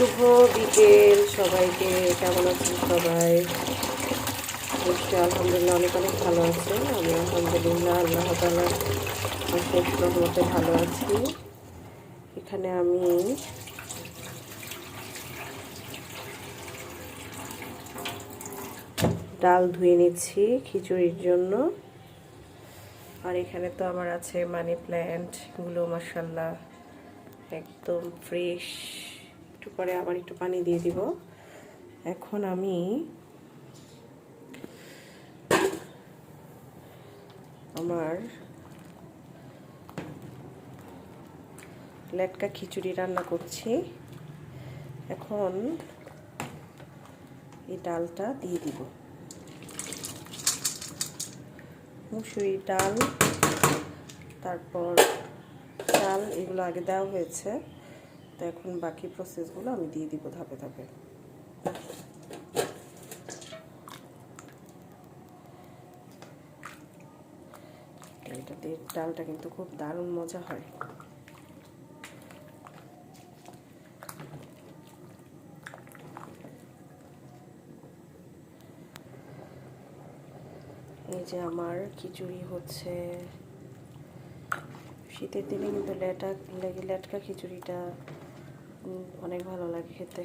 শুভ বিকেল। সবাইকে কেমন আছেন সবাই? নিশ্চয়ই আলহামদুলিল্লাহ অনেক অনেক ভালো আছে। আমি আলহামদুলিল্লাহ আল্লাহ তালার রহমতে ভালো আছি। এখানে আমি ডাল ধুয়ে নিচ্ছি খিচুড়ির জন্য। আর এখানে তো আমার আছে মানি প্ল্যান্ট। গুলো মাসাল্লাহ একদম ফ্রেশ। একটু পরে আবার একটু পানি দিয়ে দিব। এখন আমি আমার লেটকা খিচুড়ি রান্না করছি। এখন এই ডালটা দিয়ে দিব। মুসুরি ডাল, তারপর চাল, এগুলো আগে দেওয়া হয়েছে। তো এখন বাকি প্রসেসগুলো আমি দিয়ে দিব ধাপে ধাপে। ডালটা কিন্তু খুব দারুণ মজা হয়। এই যে আমার খিচুড়ি হচ্ছে। শীতের দিনে কিন্তু লেটা লেটকা খিচুড়িটা অনেক ভালো লাগে খেতে।